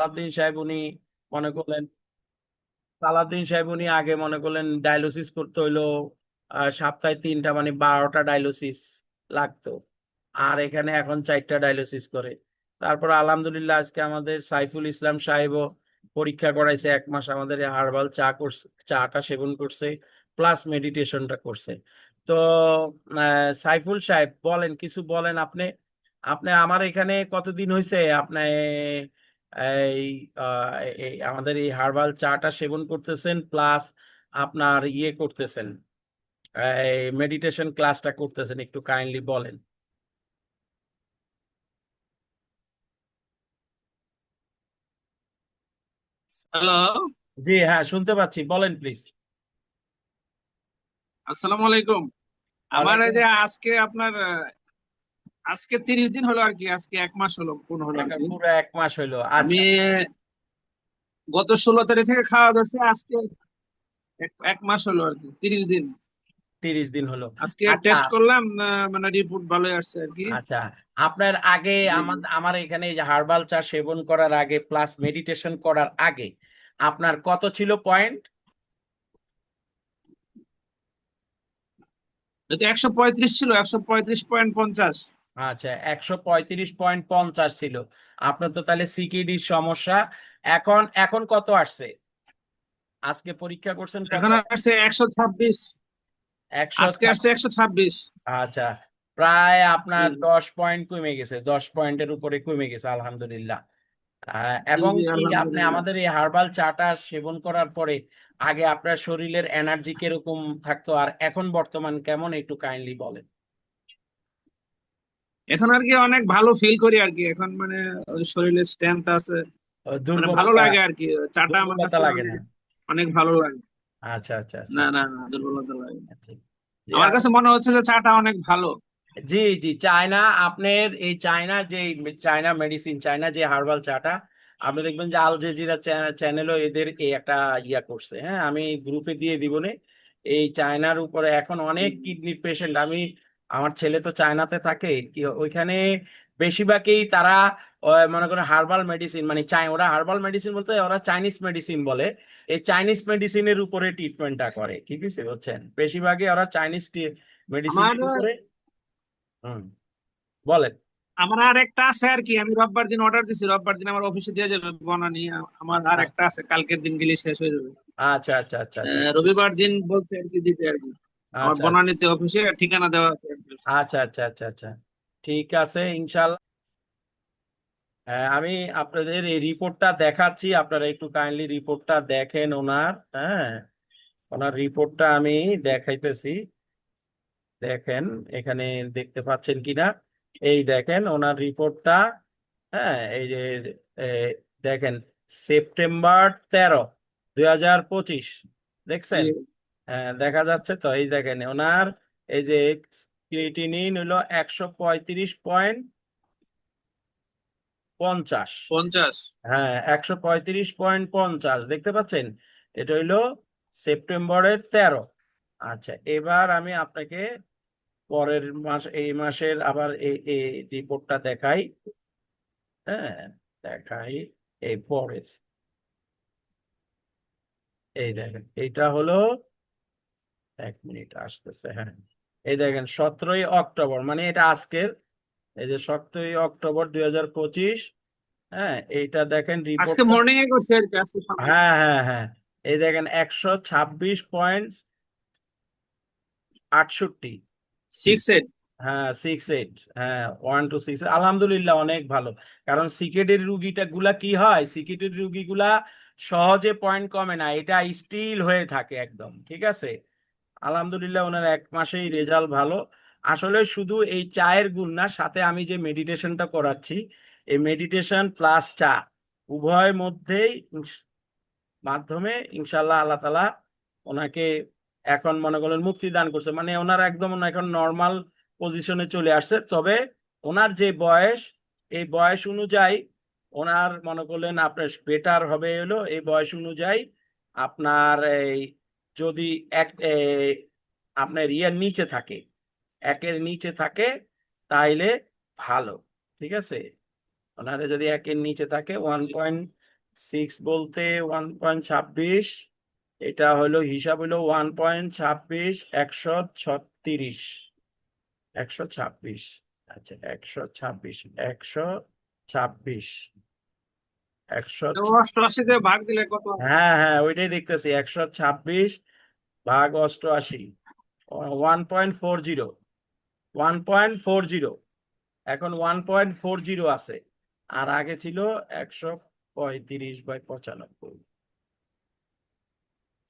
সালাউদ্দিন সাহেব উনি মনে করলেন, সালাউদ্দিন সাহেব উনি আগে মনে করলেন ডায়ালিসিস করতে হইল সপ্তাহে তিনটা মানে বারোটা ডায়ালিসিস লাগতো। আর এখানে এখন চারটা ডায়ালিসিস করে। তারপর আলহামদুলিল্লাহ আজকে আমাদের সাইফুল ইসলাম সাহেবও পরীক্ষা করাইছে, এক মাস আমাদের হার্বাল চা করছে, চাটা সেবন করছে প্লাস মেডিটেশনটা করছে। তো সাইফুল সাহেব বলেন, কিছু বলেন আপনি? আপনি আমার এখানে কতদিন হয়েছে আপনি এই আমাদের এই হার্বাল চাটা সেবন করতেছেন প্লাস আপনার ইয়ে করতেছেন এই মেডিটেশন ক্লাসটা করতেছেন একটু কাইন্ডলি বলেন। হ্যালো। জি হ্যাঁ শুনতে পাচ্ছি বলেন প্লিজ। আসসালামু আলাইকুম। আমার এই যে আজকে আপনার আজকে তিরিশ দিন হলো আর কি আজকে এক মাস হলো পূর্ণ হলো পুরো এক মাস আমি আচ্ছা। গত ষোলো তারিখ থেকে খাওয়া ধরছি আজকে এক মাস হলো আর কি তিরিশ দিন। তিরিশ দিন হলো। আজকে আচ্ছা। টেস্ট করলাম মানে রিপোর্ট ভালোই আসছে আর কি। আচ্ছা। আপনার আগে আমার আমার এখানে এই যে হার্বাল চা সেবন করার আগে প্লাস মেডিটেশন করার আগে আপনার কত ছিল পয়েন্ট একশো পঁয়ত্রিশ ছিল একশো পঁয়ত্রিশ পয়েন্ট পঞ্চাশ। আচ্ছা একশো পঁয়ত্রিশ পয়েন্ট পঞ্চাশ ছিল। আপনার তো তাহলে সিকিডির সমস্যা। এখন এখন কত আসছে? আজকে পরীক্ষা করছেন এখন আসছে একশো ছাব্বিশ। আজকে আসছে একশো ছাব্বিশ। আচ্ছা প্রায় আপনার দশ পয়েন্ট কমে গেছে দশ পয়েন্টের উপরে কমে গেছে আলহামদুলিল্লাহ। এবং আপনি আমাদের এই হার্বাল চাটা সেবন করার পরে আগে আপনার শরীরের এনার্জি কীরকম থাকতো আর এখন বর্তমান কেমন একটু কাইন্ডলি বলেন। এখন আর কি অনেক ভালো ফিল করি আর কি। এখন মানে শরীরে স্ট্রেংথ আছে। মানে ভালো লাগে আর কি চাটা আমার লাগে মানে না? অনেক ভালো লাগে। আচ্ছা আচ্ছা আচ্ছা। না না না দুর্বলতা লাগে না। জি আমার কাছে মনে হচ্ছে যে চাটা অনেক ভালো। জি জি চায়না আপনার এই চায়না যে চায়না মেডিসিন চায়না যে হার্বাল চাটা আপনি দেখবেন যে আল জেজিরা চ্যানেলও এদের এই একটা ইয়া করছে। হ্যাঁ আমি গ্রুপে দিয়ে দিব এই চায়নার উপরে এখন অনেক কিডনির পেশেন্ট আমি আমার ছেলে তো চায়নাতে থাকে কি ওইখানে বেশিরভাগই তারা মনে করেন হার্বাল মেডিসিন মানে চাই ওরা হার্বাল মেডিসিন বলতে ওরা চাইনিজ মেডিসিন বলে। এই চাইনিজ মেডিসিনের উপরে ট্রিটমেন্টটা করে ঠিক আছে বুঝছেন? বেশিরভাগই ওরা চাইনিজ আমার মেডিসিনের উপরে। হুম বলেন। আমার আর একটা আছে আর কি আমি রোববার দিন অর্ডার দিছি রোববার দিন আমার অফিসে দিয়ে যাবে বনানি আমার আর একটা আছে কালকের দিন গেলে শেষ হয়ে যাবে। আচ্ছা আচ্ছা আচ্ছা আচ্ছা। রবিবার দিন বলছে আর কি দিতে আর কি। আমার আচ্ছা বনানীতে অফিসে ঠিকানা দেওয়া আছে। আচ্ছা আচ্ছা আচ্ছা আচ্ছা। ঠিক আছে ইনশাল্লাহ। হ্যাঁ, আমি আপনাদের এই রিপোর্টটা দেখাচ্ছি। আপনারা একটু কাইন্ডলি রিপোর্টটা দেখেন ওনার হ্যাঁ? ওনার রিপোর্টটা আমি দেখাইতেছি। দেখেন এখানে দেখতে পাচ্ছেন কিনা? এই দেখেন ওনার রিপোর্টটা হ্যাঁ এই যে দেখেন সেপ্টেম্বর তেরো দুই হাজার পঁচিশ। দেখছেন? দেখা যাচ্ছে তো এই দেখেন ওনার এই যে ক্রিয়েটিনিন হলো একশো পঁয়ত্রিশ পয়েন্ট পঞ্চাশ। পঞ্চাশ। হ্যাঁ একশো পঁয়ত্রিশ পয়েন্ট পঞ্চাশ দেখতে পাচ্ছেন? এটা হইল সেপ্টেম্বরের তেরো। আচ্ছা এবার আমি আপনাকে পরের মাস এই মাসের আবার এই এই রিপোর্টটা দেখাই। হ্যাঁ দেখাই এই পরের। এই দেখেন এইটা হলো এক মিনিট আসতেছে হ্যাঁ। এই দেখেন সতেরোই অক্টোবর মানে এটা আজকের। এই যে সতেরোই অক্টোবর দুই হাজার পঁচিশ হ্যাঁ এইটা দেখেন আজকে মর্নিং এ করছে হ্যাঁ হ্যাঁ হ্যাঁ। এই দেখেন একশো ছাব্বিশ পয়েন্ট আটষট্টি। সিক্স এইট হ্যাঁ সিক্স এইট হ্যাঁ ওয়ান টু সিক্স আলহামদুলিল্লাহ অনেক ভালো। কারণ সিকেটের রুগীটা গুলা কি হয়? সিকেটের রুগীগুলা সহজে পয়েন্ট কমে না এটা স্টিল হয়ে থাকে একদম ঠিক আছে? আলহামদুলিল্লাহ ওনার এক মাসেই রেজাল্ট ভালো। আসলে শুধু এই চায়ের গুণ না, সাথে আমি যে মেডিটেশনটা করাচ্ছি, এই মেডিটেশন প্লাস চা উভয় মধ্যেই মাধ্যমে ইনশাল্লাহ আল্লাহ তালা ওনাকে এখন মনে করেন মুক্তি দান করছে। মানে ওনার একদম এখন নর্মাল পজিশনে চলে আসছে। তবে ওনার যে বয়স, এই বয়স অনুযায়ী ওনার মনে করলেন আপনার বেটার হবে হলো, এই বয়স অনুযায়ী আপনার এই যদি এক আপনার ইয়ের নিচে থাকে, একের নিচে থাকে, তাইলে ভালো, ঠিক আছে? ওনারে যদি একের নিচে থাকে ওয়ান পয়েন্ট সিক্স বলতে ওয়ান পয়েন্ট ছাব্বিশ, এটা হলো হিসাব হলো ওয়ান পয়েন্ট ছাব্বিশ, একশো ছত্রিশ, একশো ছাব্বিশ আচ্ছা একশো ছাব্বিশ একশো ছাব্বিশ। একশো তো অষ্টআশি দিয়ে ভাগ দিলে কত? হ্যাঁ হ্যাঁ ওইটাই দেখতেছি একশো ছাব্বিশ ভাগ অষ্টআশি one point four zero one point four zero এখন ওয়ান পয়েন্ট ফোর জিরো আছে আর আগে ছিল একশো পঁয়ত্রিশ বাই পঁচানব্বই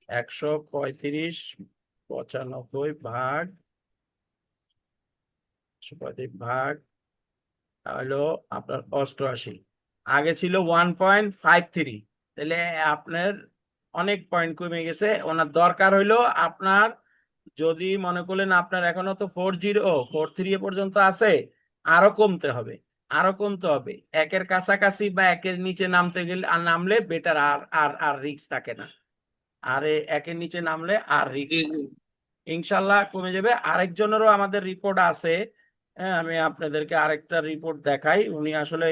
একশো পঁয়ত্রিশ পঁচানব্বই ভাগ পঁয়ত্রিশ ভাগ হলো আপনার অষ্টআশি। আগে ছিল ওয়ান পয়েন্ট ফাইভ থ্রি তাহলে আপনার অনেক পয়েন্ট কমে গেছে। ওনার দরকার হইল আপনার যদি মনে করলেন আপনার এখনও তো ফোর জিরো ফোর থ্রি পর্যন্ত আছে আরও কমতে হবে আরও কমতে হবে। একের কাছাকাছি বা একের নিচে নামতে গেলে আর নামলে বেটার আর আর আর রিস্ক থাকে না। আর একের নিচে নামলে আর জি। ইনশাল্লাহ কমে যাবে। আরেকজনেরও আমাদের রিপোর্ট আছে। হ্যাঁ আমি আপনাদেরকে আরেকটা রিপোর্ট দেখাই। উনি আসলে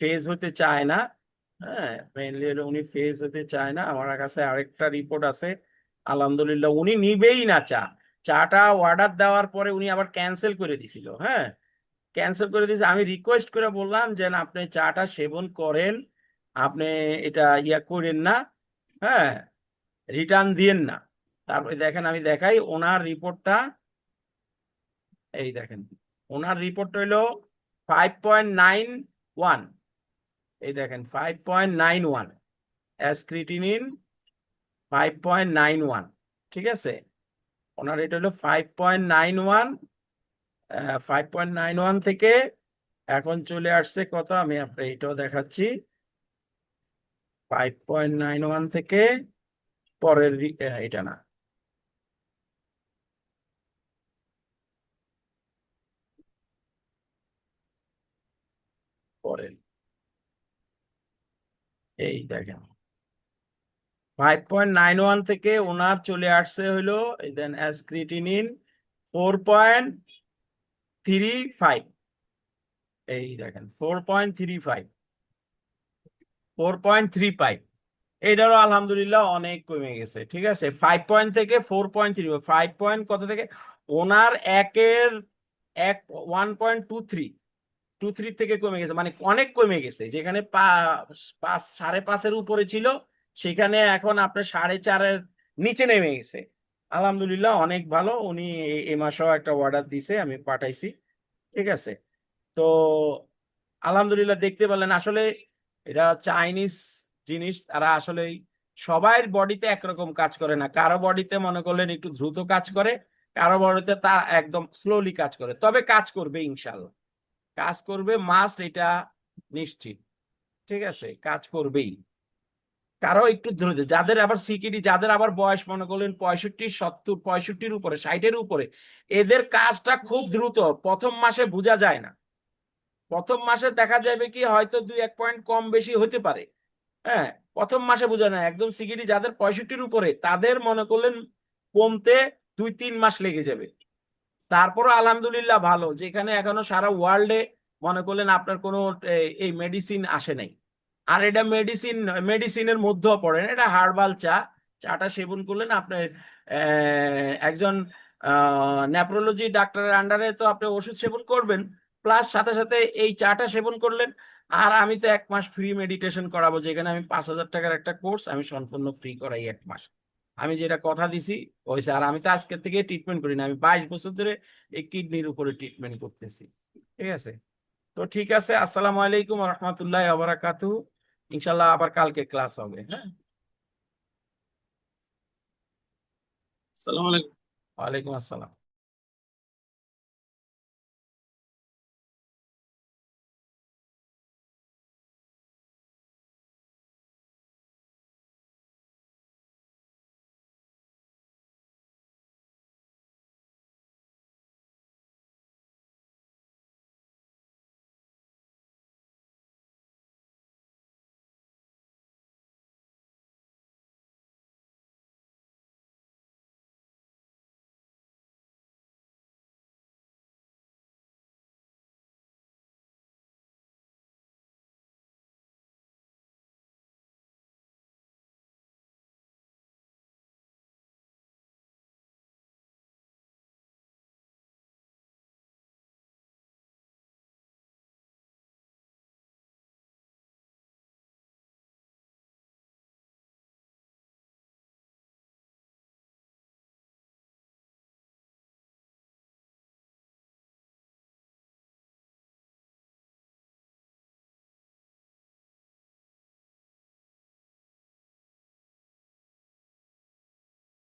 ফেজ হতে চায় না হ্যাঁ মেইনলি উনি ফেজ হতে চায় না। আমার কাছে আরেকটা রিপোর্ট আছে, আলহামদুলিল্লাহ উনি নিবেই না চা। চাটা অর্ডার দেওয়ার পরে উনি আবার ক্যান্সেল করে দিছিল হ্যাঁ। ক্যান্সেল করে দিয়েছে। আমি রিকোয়েস্ট করে বললাম যে আপনি চাটা সেবন করেন, আপনি এটা ইয়া করেন না হ্যাঁ রিটার্ন দিয়েন না। তারপরে দেখেন, আমি দেখাই, ওনার রিপোর্টটা এই দেখেন, ওনার রিপোর্ট হইল ফাইভ পয়েন্ট নাইন ওয়ান এই দেখেন five point nine one S creatinine five point nine one ঠিক আছে? ওনার এটা হলো five point nine one five point nine one থেকে এখন চলে আসছে কত? আমি আপনার এটাও দেখাচ্ছি। ফাইভ পয়েন্ট নাইন ওয়ান থেকে পরের এটা না। পরের এই দেখেন। ফাইভ পয়েন্ট নাইন ওয়ান থেকে ওনার চলে আসছে হইল then S creatinine four point three five এই দেখেন four point three five four point three five এটারও আলহামদুলিল্লাহ অনেক কমে গেছে, ঠিক আছে? ফাইভ পয়েন্ট থেকে four point three five point কত থেকে? ওনার একের এক one point two three two three থেকে কমে গেছে মানে অনেক কমে গেছে। যেখানে পাঁচ, সাড়ে পাঁচের উপরে ছিল, সেখানে এখন আপনার সাড়ে চারের নিচে নেমে গেছে। আলহামদুলিল্লাহ, অনেক ভালো। উনি এ- মাসেও একটা অর্ডার দিছে, আমি পাঠাইছি। ঠিক আছে? তো আলহামদুলিল্লাহ, দেখতে পেলেন আসলে এটা চাইনিজ জিনিস, তারা আসলে সবার বডিতে একরকম কাজ করে না। কারও বডিতে মনে করলেন একটু দ্রুত কাজ করে, কারও বডিতে তা একদম স্লোলি কাজ করে। তবে কাজ করবে ইনশাল্লাহ কাজ করবে মাস্ট এটা নিশ্চিত, ঠিক আছে? কাজ করবেই। কারও একটু দ্রুত যাদের আবার সিকিডি যাদের আবার বয়স মনে করলেন পঁয়ষট্টি, সত্তর, পঁয়ষট্টির উপরে, ষাটের উপরে, এদের কাজটা খুব দ্রুত, প্রথম মাসে বোঝা যায় না। প্রথম মাসে দেখা যাবে কি হয়তো দুই এক পয়েন্ট কম বেশি হতে পারে। হ্যাঁ প্রথম মাসে বোঝা না। একদম সিকিডি যাদের পঁয়ষট্টির উপরে, তাদের মনে করলেন কমতে দুই তিন মাস লেগে যাবে। তারপরও আলহামদুলিল্লাহ ভালো। যেখানে এখনও সারা ওয়ার্ল্ডে মনে করলেন আপনার কোনো এই মেডিসিন আসে নাই। আর এটা মেডিসিন মেডিসিনের মধ্যেও পড়ে না এটা হার্বাল চা। চাটা সেবন করলেন আপনার একজন নেপ্রোলজি ডাক্তারের আন্ডারে তো আপনি ওষুধ সেবন করবেন। প্লাস সাথে সাথে এই চাটা সেবন করলেন। আর আমি তো এক মাস ফ্রি মেডিটেশন করাবো। যেখানে আমি পাঁচ হাজার টাকার একটা কোর্স আমি সম্পূর্ণ ফ্রি করাই এক মাস। আমি যেটা কথা দিছি হয়েছে আর আমি তো আজকের থেকে ট্রিটমেন্ট করি না আমি বাইশ বছর ধরে এই কিডনির উপরে ট্রিটমেন্ট করতেছি ঠিক আছে? তো ঠিক আছে আসসালামু আলাইকুম রহমতুল্লাহ আবরাকাতু ইনশাল্লাহ আবার কালকে ক্লাস হবে হ্যাঁ? আসসালামু আলাইকুম। ওয়ালাইকুম আসসালাম।